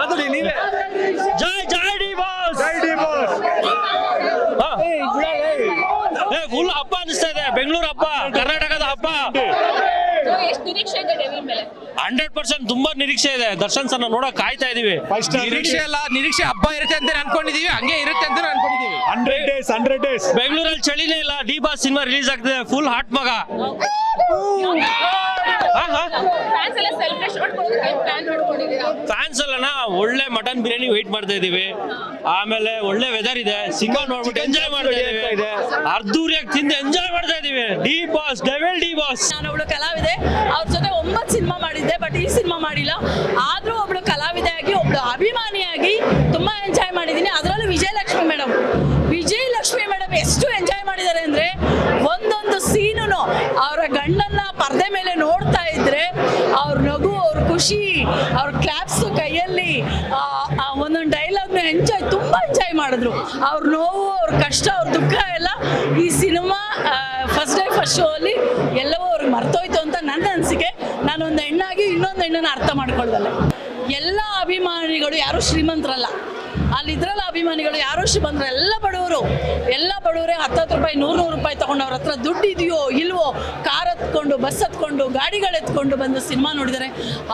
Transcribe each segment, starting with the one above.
ಮಾತಾಡಿ ನೀವೇ. ಜೈ ಜೈ ಡಿ ಬಾಸ್ ಜೈ ಡಿ ಬಾಸ್ ಫುಲ್ ಹಬ್ಬ ಅನಿಸ್ತಾ ಇದೆ. ಬೆಂಗಳೂರು ಹಬ್ಬ ಕರ್ನಾಟಕದ ಹಬ್ಬ. ಹಂಡ್ರೆಡ್ ಪರ್ಸೆಂಟ್ ತುಂಬಾ ನಿರೀಕ್ಷೆ ಇದೆ. ದರ್ಶನ್ ಸರ್ ನೋಡಕ್ ಕಾಯ್ತಾ ಇದೀವಿ. ನಿರೀಕ್ಷೆ ಅಲ್ಲ ನಿರೀಕ್ಷೆ ಹಬ್ಬ ಇರುತ್ತೆ ಅಂತ ಅನ್ಕೊಂಡಿದೀವಿ. ಹಂಗೆ ಇರುತ್ತೆ ಅಂತ ಅನ್ಕೊಂಡಿದೀವಿ. ಹಂಡ್ರೆಡ್ ಡೇಸ್ ಹಂಡ್ರೆಡ್ ಡೇಸ್ ಬೆಂಗಳೂರಲ್ಲಿ ಚಳಿನೇ ಇಲ್ಲ. ಡಿ ಬಾಸ್ ಸಿನಿಮಾ ರಿಲೀಸ್ ಆಗ್ತಿದೆ. ಫುಲ್ ಹಾಟ್ ಮಗ. ಫ್ಯಾನ್ಸ್ ಅಲ್ಲನ ಒಳ್ಳೆ ಮಟನ್ ಬಿರಿಯಾನಿ ವೆಯ್ಟ್ ಮಾಡ್ತಾ ಇದೀವಿ. ಆಮೇಲೆ ಒಳ್ಳೆ ವೆದರ್ ಇದೆ. ಸಿಂಗಲ್ ನೋಡ್ಬಿಟ್ಟು ಎಂಜಾಯ್ ಮಾಡ್ತಾ ಇದೀವಿ. ಅರ್ಧೂರಿಯಾಗಿ ತಿಂದು ಎಂಜಾಯ್ ಮಾಡ್ತಾ ಇದೀವಿ. D boss devil D boss ನಾನು ಒಬ್ಳು ಕಲಾವಿದೆ ಅವ್ರ ಜೊತೆ ಒಂಬತ್ತು ಸಿನಿಮಾ ಮಾಡಿದ್ದೆ ಬಟ್ ಈ ಸಿನಿಮಾ ಮಾಡಿಲ್ಲ. ಆದ್ರೂ ಒಬ್ಳು ಕಲಾವಿದೆಯಾಗಿ ಒಬ್ಳು ಅಭಿಮಾನಿಯಾಗಿ ತುಂಬಾ ಎಂಜಾಯ್ ಮಾಡಿದೀನಿ ಅದರಲ್ಲೂ ವಿಜಯಲಕ್ಷ್ಮಿ ಮೇಲೆ ನೋಡ್ತಾ ಇದ್ರೆ ಅವ್ರ ನಗು, ಅವ್ರ ಖುಷಿ, ಅವ್ರ ಕ್ಲಾಪ್ಸ್ ಕೈಯಲ್ಲಿ ಒಂದೊಂದು ಡೈಲಾಗ್ನ ಎಂಜಾಯ್ ತುಂಬಾ ಎಂಜಾಯ್ ಮಾಡಿದ್ರು. ಅವ್ರ ನೋವು, ಅವ್ರ ಕಷ್ಟ, ಅವ್ರ ದುಃಖ ಎಲ್ಲ ಈ cinema first day first show ಅಲ್ಲಿ ಎಲ್ಲವೂ ಅವ್ರಿಗೆ ಮರ್ತೋಯ್ತು ಅಂತ ನನ್ನ ಅನಿಸಿಕೆ. ನಾನು ಒಂದು ಹೆಣ್ಣಾಗಿ ಇನ್ನೊಂದು ಹೆಣ್ಣನ್ನ ಅರ್ಥ ಮಾಡ್ಕೊಳ್ದಲ್ಲ. ಎಲ್ಲ ಅಭಿಮಾನಿಗಳು ಯಾರು ಶ್ರೀಮಂತರಲ್ಲ. ಅಲ್ಲಿದ್ರಲ್ಲ ಅಭಿಮಾನಿಗಳು ಯಾರು ಶ್ರೀಮಂತರ, ಎಲ್ಲ ಬಡವರು. ಎಲ್ಲ ಬಡವರೇ ಹತ್ತತ್ತು ರೂಪಾಯಿ ನೂರು ನೂರು ರೂಪಾಯಿ ತಗೊಂಡು ಅವ್ರ ಹತ್ರ ದುಡ್ಡು ಇದೆಯೋ ಇಲ್ವೋ, ಕಾರ್ ಹತ್ಕೊಂಡು ಬಸ್ ಹತ್ಕೊಂಡು ಗಾಡಿಗಳು ಎತ್ಕೊಂಡು ಬಂದು ಸಿನಿಮಾ ನೋಡಿದರೆ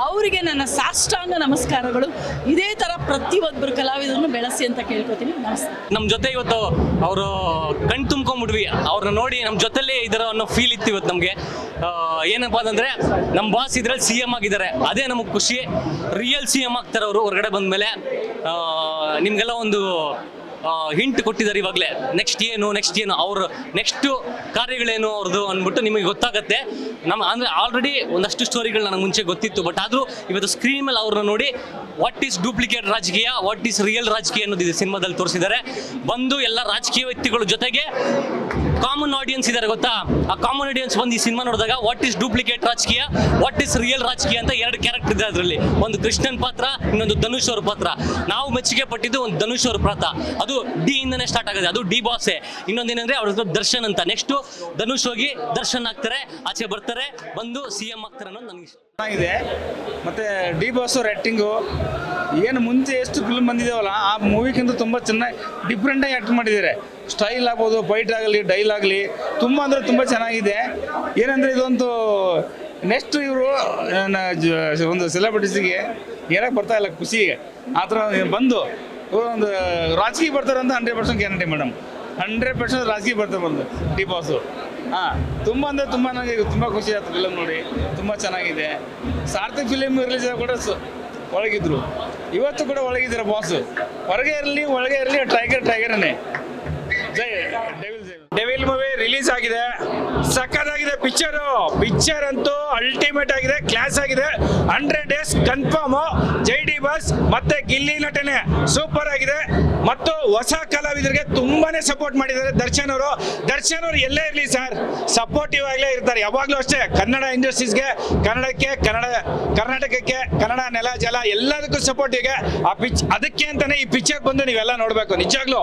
ಅವರಿಗೆ ನನ್ನ ಸಾಷ್ಟಾಂಗ ನಮಸ್ಕಾರಗಳು. ಇದೇ ಥರ ಪ್ರತಿಯೊಬ್ಬರು ಕಲಾವಿದರನ್ನು ಬೆಳೆಸಿ ಅಂತ ಕೇಳ್ಕೊತೀನಿ. ನಮಸ್ತೆ. ನಮ್ಮ ಜೊತೆ ಇವತ್ತು ಅವರು ಕಣ್ ತುಂಬ್ಕೊಂಡ್ಬಿಡ್ವಿ ಅವ್ರನ್ನ ನೋಡಿ ನಮ್ಮ ಜೊತೆಲೇ ಇದರ ಅನ್ನೋ ಫೀಲ್ ಇತ್ತು ಇವತ್ತು ನಮಗೆ. ಏನಪ್ಪಾ ಅಂತಂದ್ರೆ ನಮ್ಮ ಬಾಸ್ ಇದ್ರಲ್ಲಿ ಸಿ ಎಂ ಆಗಿದ್ದಾರೆ. ಅದೇ ನಮಗೆ ಖುಷಿ. ರಿಯಲ್ ಸಿ ಎಂ ಆಗ್ತಾರೆ ಅವರು ಹೊರಗಡೆ ಬಂದ ಮೇಲೆ ನಿಮಗೆಲ್ಲ ಒಂದು ಹಿಂಟ್ ಕೊಟ್ಟಿದ್ದಾರೆ ಇವಾಗಲೇ. ನೆಕ್ಸ್ಟ್ ಏನು ನೆಕ್ಸ್ಟ್ ಏನು, ಅವ್ರ ನೆಕ್ಸ್ಟ್ ಕಾರ್ಯಗಳೇನು ಅವ್ರದ್ದು ಅಂದ್ಬಿಟ್ಟು ನಿಮಗೆ ಗೊತ್ತಾಗುತ್ತೆ. ನಮ್ಮ ಅಂದರೆ ಆಲ್ರೆಡಿ ಒಂದಷ್ಟು ಸ್ಟೋರಿಗಳು ನನಗೆ ಮುಂಚೆ ಗೊತ್ತಿತ್ತು ಬಟ್ ಆದರೂ ಇವತ್ತು ಸ್ಕ್ರೀನ್ ಮೇಲೆ ಅವ್ರನ್ನ ನೋಡಿ ವಾಟ್ ಈಸ್ ಡೂಪ್ಲಿಕೇಟ್ ರಾಜಕೀಯ ವಾಟ್ ಈಸ್ ರಿಯಲ್ ರಾಜಕೀಯ ಅನ್ನೋದು ಇದೆ ಸಿನಿಮಾದಲ್ಲಿ ತೋರಿಸಿದ್ದಾರೆ. ಬಂದು ಎಲ್ಲ ರಾಜಕೀಯ ವ್ಯಕ್ತಿಗಳ ಜೊತೆಗೆ ಕಾಮನ್ ಆಡಿಯನ್ಸ್ ಇದ್ದಾರೆ ಗೊತ್ತಾ? ಆ ಕಾಮನ್ ಆಡಿಯನ್ಸ್ ಬಂದು ಈ ಸಿನಿಮಾ ನೋಡಿದಾಗ ವಾಟ್ ಈಸ್ ಡೂಪ್ಲಿಕೇಟ್ ರಾಜಕೀಯ ವಾಟ್ ಈಸ್ ರಿಯಲ್ ರಾಜಕೀಯ ಅಂತ ಎರಡು ಕ್ಯಾರೆಕ್ಟರ್ ಇದೆ ಅದರಲ್ಲಿ. ಒಂದು ಕೃಷ್ಣನ್ ಪಾತ್ರ, ಇನ್ನೊಂದು ಧನುಷ್ ಅವ್ರ ಪಾತ್ರ. ನಾವು ಮೆಚ್ಚುಗೆ ಪಟ್ಟಿದ್ದು ಒಂದು ಧನುಷ್ ಅವ್ರ ಪಾತ್ರ. ಅದು ಡಿ ಇಂದನೇ ಸ್ಟಾರ್ಟ್ ಆಗುತ್ತೆ ಅದು ಡಿ ಬಾಸೆ ಇನ್ನೊಂದೇನಂದ್ರೆ ಅವ್ರ ದರ್ಶನ್ ಅಂತ. ನೆಕ್ಸ್ಟ್ ಧನುಷ್ ಹೋಗಿ ದರ್ಶನ್ ಆಗ್ತಾರೆ, ಆಚೆ ಬರ್ತಾರೆ, ಬಂದು ಸಿ ಎಂ ಆಗ್ತಾರೆ ಅನ್ನೋದು ನನಗೆ ಚೆನ್ನಾಗಿದೆ. ಮತ್ತೆ ಡಿ ಬಾಸ್ ಅವ್ರ ಆ್ಯಕ್ಟಿಂಗು ಏನು ಮುಂಚೆ ಎಷ್ಟು ಫಿಲ್ಮ್ ಬಂದಿದ್ದಾವಲ್ಲ ಆ ಮೂವಿಗಿಂತ ತುಂಬ ಚೆನ್ನಾಗಿ ಡಿಫ್ರೆಂಟಾಗಿ ಆ್ಯಕ್ಟ್ ಮಾಡಿದ್ದಾರೆ. ಸ್ಟೈಲ್ ಆಗ್ಬೋದು ಫೈಟ್ ಆಗಲಿ ಡೈಲ್ ಆಗಲಿ, ತುಂಬ ಅಂದರೆ ತುಂಬ ಚೆನ್ನಾಗಿದೆ. ಏನಂದರೆ ಇದೊಂದು ನೆಕ್ಸ್ಟ್ ಇವರು ಒಂದು ಸೆಲೆಬ್ರಿಟೀಸಿಗೆ ಹೇಳಕ್ಕೆ ಬರ್ತಾ ಇಲ್ಲ, ಖುಷಿಗೆ. ಆ ಥರ ಬಂದು ಒಂದು ರಾಜಕೀಯ ಬರ್ತಾರೆ ಅಂತ hundred percent guarantee madam hundred percent ರಾಜಕೀಯ ಬರ್ತಾರೆ ಬಂದು ಡಿ ಬಾಸು ಹಾಂ, ತುಂಬ ಅಂದರೆ ತುಂಬ ನನಗೆ ತುಂಬ ಖುಷಿ ಆಯ್ತು ಫಿಲಮ್ ನೋಡಿ. ತುಂಬ ಚೆನ್ನಾಗಿದೆ. ಸಾರ್ಥಕ್ ಫಿಲಮ್ ರಿಲೀಸ್ ಕೂಡ ಸ- ಒಳಗಿದ್ರು. ಇವತ್ತು ಕೂಡ ಒಳಗಿದ್ದಾರೆ ಬಾಸು ಹೊರಗೆ ಇರಲಿ, ಒಳಗೆ ಇರಲಿ ಟೈಗರ್ ಟೈಗರ್ನೇ ಜೈ ಡೆವಿಲ್ ಜೈ ಡೆವಿಲ್ ಮೂವಿ ರಿಲೀಸ್ ಆಗಿದೆ. ಸಕ್ಕತ್ತಾಗಿದೆ ಪಿಕ್ಚರ್ ಪಿಕ್ಚರ್ ಅಂತೂ ಅಲ್ಟಿಮೇಟ್ ಆಗಿದೆ ಕ್ಲಾಸ್ ಆಗಿದೆ. ಹಂಡ್ರೆಡ್ ಡೇಸ್ ಕನ್ಫರ್ಮ್ ಜೈ ಡಿ ಬಸ್ ಮತ್ತೆ ಗಿಲ್ಲಿ ನಟನೆ ಸೂಪರ್ ಆಗಿದೆ. ಮತ್ತು ಹೊಸ ಕಲಾವಿದರಿಗೆ ತುಂಬಾನೇ ಸಪೋರ್ಟ್ ಮಾಡಿದ್ದಾರೆ ದರ್ಶನ್ ಅವರು. ದರ್ಶನ್ ಅವರು ಎಲ್ಲೇ ಇರಲಿ ಸರ್ ಸಪೋರ್ಟಿವ್ ಆಗಲೇ ಇರ್ತಾರೆ. ಯಾವಾಗಲೂ ಅಷ್ಟೇ ಕನ್ನಡ ಇಂಡಸ್ಟ್ರೀಸ್ಗೆ ಕನ್ನಡಕ್ಕೆ, ಕನ್ನಡ, ಕರ್ನಾಟಕಕ್ಕೆ, ಕನ್ನಡ ನೆಲ, ಜಲ ಎಲ್ಲದಕ್ಕೂ ಸಪೋರ್ಟಿಗೆ ಆ ಪಿಚ್ ಅದಕ್ಕೆ ಅಂತಾನೆ ಈ ಪಿಕ್ಚರ್ ಬಂದು ನೀವೆಲ್ಲ ನೋಡಬೇಕು. ನಿಜಾಗ್ಲೂ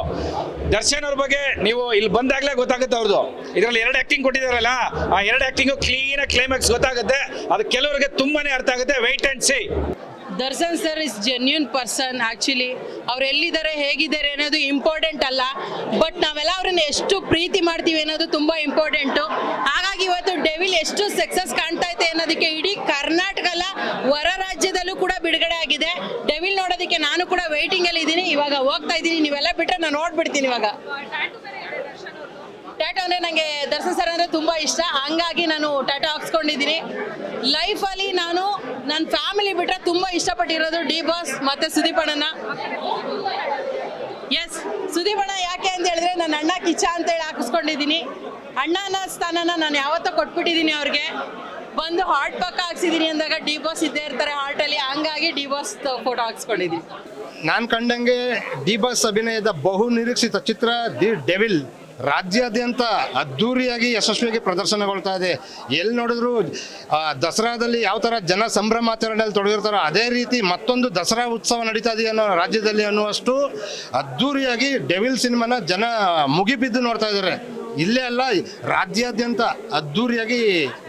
ದರ್ಶನ್ ಅವ್ರ ಬಗ್ಗೆ ನೀವು ಇಲ್ಲಿ ಬಂದಾಗಲೇ ಗೊತ್ತಾಗುತ್ತೆ ಅವ್ರದ್ದು ಇದರಲ್ಲಿ ಎರಡು ಆಕ್ಟಿಂಗ್ ಕೊಟ್ಟಿದಾರಲ್ಲ ಆ ಎರಡು ಆಕ್ಟಿಂಗು ಕ್ಲೀನ್ ಕ್ಲೈಮ್ಯಾಕ್ಸ್ ಗೊತ್ತಾಗುತ್ತೆ. ಅದು ಕೆಲವರಿಗೆ ತುಂಬಾನೇ ಅರ್ಥ ಆಗುತ್ತೆ. Wait and see Darshan sir is genuine person actually ಅವ್ರು ಎಲ್ಲಿದ್ದಾರೆ, ಹೇಗಿದ್ದಾರೆ ಅನ್ನೋದು ಇಂಪಾರ್ಟೆಂಟ್ ಅಲ್ಲ. ಬಟ್ ನಾವೆಲ್ಲ ಅವ್ರನ್ನ ಎಷ್ಟು ಪ್ರೀತಿ ಮಾಡ್ತೀವಿ ಅನ್ನೋದು ತುಂಬ ಇಂಪಾರ್ಟೆಂಟು ಹಾಗಾಗಿ ಇವತ್ತು ಡೆವಿಲ್ ಎಷ್ಟು ಸಕ್ಸಸ್ ಕಾಣ್ತಾ ಇದೆ ಅನ್ನೋದಕ್ಕೆ ಇಡೀ ಕರ್ನಾಟಕ ಅಲ್ಲ, ಹೊರ ರಾಜ್ಯದಲ್ಲೂ ಕೂಡ ಬಿಡುಗಡೆ ಆಗಿದೆ. ಡೆವಿಲ್ ನೋಡೋದಕ್ಕೆ ನಾನು ಕೂಡ ವೈಟಿಂಗಲ್ಲಿ ಇದ್ದೀನಿ. ಇವಾಗ ಹೋಗ್ತಾ ಇದ್ದೀನಿ. ನೀವೆಲ್ಲ ಬಿಟ್ಟರೆ ನಾನು ನೋಡ್ಬಿಡ್ತೀನಿ ಇವಾಗ. ಟ್ಯಾಟೋ ಅಂದರೆ ನನಗೆ ದರ್ಶನ್ ಸರ್ ಅಂದರೆ ತುಂಬ ಇಷ್ಟ. ಹಂಗಾಗಿ ನಾನು ಟ್ಯಾಟೋ ಹಾಕ್ಸ್ಕೊಂಡಿದ್ದೀನಿ. ಲೈಫಲ್ಲಿ ನಾನು ನನ್ನ ಫ್ಯಾಮಿಲಿ ಬಿಟ್ಟರೆ ತುಂಬ ಇಷ್ಟಪಟ್ಟಿರೋದು ಡಿ ಬಾಸ್ ಮತ್ತು ಸುದೀಪ್ ಅಣ್ಣನ. ಎಸ್ ಸುದೀಪ್ ಅಣ್ಣ ಯಾಕೆ ಅಂತ ಹೇಳಿದ್ರೆ ನನ್ನ ಅಣ್ಣ ಕಿಚ್ಚ ಅಂತೇಳಿ ಹಾಕಿಸ್ಕೊಂಡಿದ್ದೀನಿ. ಅಣ್ಣನ ಸ್ಥಾನನ ನಾನು ಯಾವತ್ತೋ ಕೊಟ್ಬಿಟ್ಟಿದ್ದೀನಿ ಅವ್ರಿಗೆ. ಬಂದು ಹಾರ್ಟ್ ಪಕ್ಕ ಹಾಕ್ಸಿದ್ದೀನಿ ಅಂದಾಗ ಡಿ ಬಾಸ್ ಇದ್ದೇ ಇರ್ತಾರೆ ಹಾರ್ಟಲ್ಲಿ ಹಂಗಾಗಿ ಡಿ ಬಾಸ್ ಫೋಟೋ ಹಾಕ್ಸ್ಕೊಂಡಿದ್ದೀನಿ. ನಾನು ಕಂಡಂಗೆ ಡಿ ಬಾಸ್ ಅಭಿನಯದ ಬಹು ನಿರೀಕ್ಷಿತ ಚಿತ್ರ ದಿ ಡೆವಿಲ್. ರಾಜ್ಯಾದ್ಯಂತ ಅದ್ಧೂರಿಯಾಗಿ ಯಶಸ್ವಿಯಾಗಿ ಪ್ರದರ್ಶನಗೊಳ್ತಾ ಇದೆ. ಎಲ್ಲಿ ನೋಡಿದ್ರು ದಸರಾದಲ್ಲಿ ಯಾವ ಥರ ಜನ ಸಂಭ್ರಮಾಚರಣೆಯಲ್ಲಿ ತೊಡಗಿರ್ತಾರೋ ಅದೇ ರೀತಿ ಮತ್ತೊಂದು ದಸರಾ ಉತ್ಸವ ನಡೀತಾ ಇದೆ ಅನ್ನೋ ರಾಜ್ಯದಲ್ಲಿ ಅನ್ನುವಷ್ಟು ಅದ್ಧೂರಿಯಾಗಿ ಡೆವಿಲ್ ಸಿನಿಮಾನ ಜನ ಮುಗಿಬಿದ್ದು ನೋಡ್ತಾ ಇದ್ದಾರೆ. ಇಲ್ಲೇ ಅಲ್ಲ, ರಾಜ್ಯಾದ್ಯಂತ ಅದ್ಧೂರಿಯಾಗಿ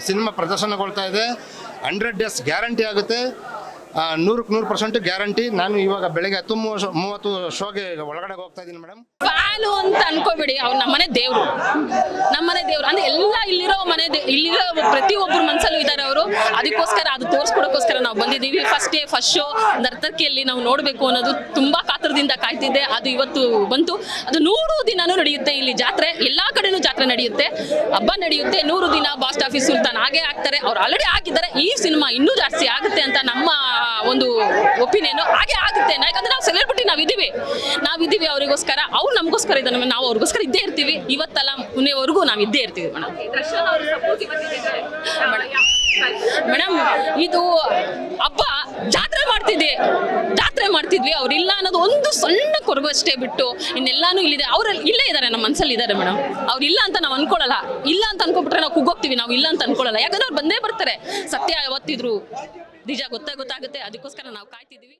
ಸಿನಿಮಾ ಪ್ರದರ್ಶನಗೊಳ್ತಾ ಇದೆ. ಹಂಡ್ರೆಡ್ ಡೇಸ್ ಗ್ಯಾರಂಟಿ ಆಗುತ್ತೆ. ನೂರಕ್ಕೆ ನೂರು ಪರ್ಸೆಂಟ್ ಗ್ಯಾರಂಟಿ. ನಾನು ಇವಾಗ ಬೆಳಗ್ಗೆ ಹತ್ತು ಮೂವತ್ತು ಶೋಗೆ ಒಳಗಡೆ ಹೋಗ್ತಾ ಇದ್ದೀನಿ ಮೇಡಮ್. ಫ್ಯಾನು ಅಂತ ಅನ್ಕೋಬೇಡಿ, ಅವ್ರು ನಮ್ಮನೆ ದೇವ್ರು. ನಮ್ಮನೆ ದೇವ್ರು. ಅಂದ್ರೆ ಎಲ್ಲ ಇಲ್ಲಿರೋ ಮನೆ ಇಲ್ಲಿರೋ ಪ್ರತಿಯೊಬ್ಬರ ಮನಸ್ಸಲ್ಲೂ ಇದ್ದಾರೆ ಅವರು. ಅದಕ್ಕೋಸ್ಕರ ಅದು ತೋರಿಸ್ಕೊಡೋಕ್ಕೋಸ್ಕರ ನಾವು ಬಂದಿದ್ದೀವಿ. ಫಸ್ಟ್ ಡೇ ಫಸ್ಟ್ ಶೋ ನರ್ತಕಿಯಲ್ಲಿ ನಾವು ನೋಡಬೇಕು ಅನ್ನೋದು ತುಂಬಾ ಕಾತರದಿಂದ ಕಾಯ್ತಿದ್ದೆ. ಅದು ಇವತ್ತು ಬಂತು. ಅದು ನೂರು ದಿನನೂ ನಡೆಯುತ್ತೆ ಇಲ್ಲಿ ಜಾತ್ರೆ. ಎಲ್ಲಾ ಕಡೆನೂ ಜಾತ್ರೆ ನಡೆಯುತ್ತೆ. ಹಬ್ಬ ನಡೆಯುತ್ತೆ. ನೂರು ದಿನ ಬಾಸ್ಟ್ ಆಫೀಸ್ ಸುಲ್ತಾನ್ ಹಾಗೆ ಆಗ್ತಾರೆ. ಅವ್ರು ಆಲ್ರೆಡಿ ಆಗಿದ್ದಾರೆ. ಈ ಸಿನಿಮಾ ಇನ್ನೂ ಜಾಸ್ತಿ ಆಗುತ್ತೆ ಅಂತ ನಮ್ಮ ಒಂದು ಒಪಿನಿಯನ್ ಹಾಗೆ ಆಗುತ್ತೆ. ಯಾಕಂದ್ರೆ ನಾವು ಸೆಲೆಬ್ರಿಟಿ ನಾವಿದ್ದೀವಿ. ನಾವಿದ್ದೀವಿ ಅವರಿಗೋಸ್ಕರ. ಅವ್ರು ನಮಗೋಸ್ಕರ ಇದ್ದಾರೆ. ನಾವು ಅವ್ರಿಗೋಸ್ಕರ ಇದ್ದೇ ಇರ್ತೀವಿ. ಇವತ್ತಲ್ಲ ಮುನ್ನೆವರೆಗೂ ನಾವು ಇದ್ದೇ ಇರ್ತೀವಿ ಮೇಡಮ್ ಮೇಡಮ್ ಇದು ಹಬ್ಬ ಜಾತ್ರೆ ಮಾಡ್ತಿದ್ವಿ ಜಾತ್ರೆ ಮಾಡ್ತಿದ್ವಿ. ಅವರಿಲ್ಲ ಅನ್ನೋದು ಒಂದು ಸಣ್ಣ ಕೊರಗು ಅಷ್ಟೇ ಬಿಟ್ಟು ಇನ್ನೆಲ್ಲಾನು ಇಲ್ಲಿದೆ. ಅವರಲ್ಲಿ ಇಲ್ಲೇ ಇದ್ದಾರೆ. ನಮ್ಮ ಮನಸ್ಸಲ್ಲಿ ಇದ್ದಾರೆ ಮೇಡಮ್ ಅವ್ರು ಇಲ್ಲ ಅಂತ ನಾವು ಅನ್ಕೊಳ್ಳಲ್ಲ ಇಲ್ಲ ಅಂತ ಅನ್ಕೊಬಿಟ್ರೆ ನಾವು ಕುಗ್ಗೋಗ್ತೀವಿ. ನಾವು ಇಲ್ಲ ಅಂತ ಅನ್ಕೊಳ್ಳಲ್ಲ ಯಾಕಂದ್ರೆ ಅವ್ರು ಬಂದೇ ಬರ್ತಾರೆ. ಸತ್ಯ ಯಾವತ್ತಿದ್ರು. ನಿಜ ಗೊತ್ತಾಗುತ್ತೆ. ಅದಕ್ಕೋಸ್ಕರ ನಾವು ಕಾಯ್ತಿದ್ದೀವಿ.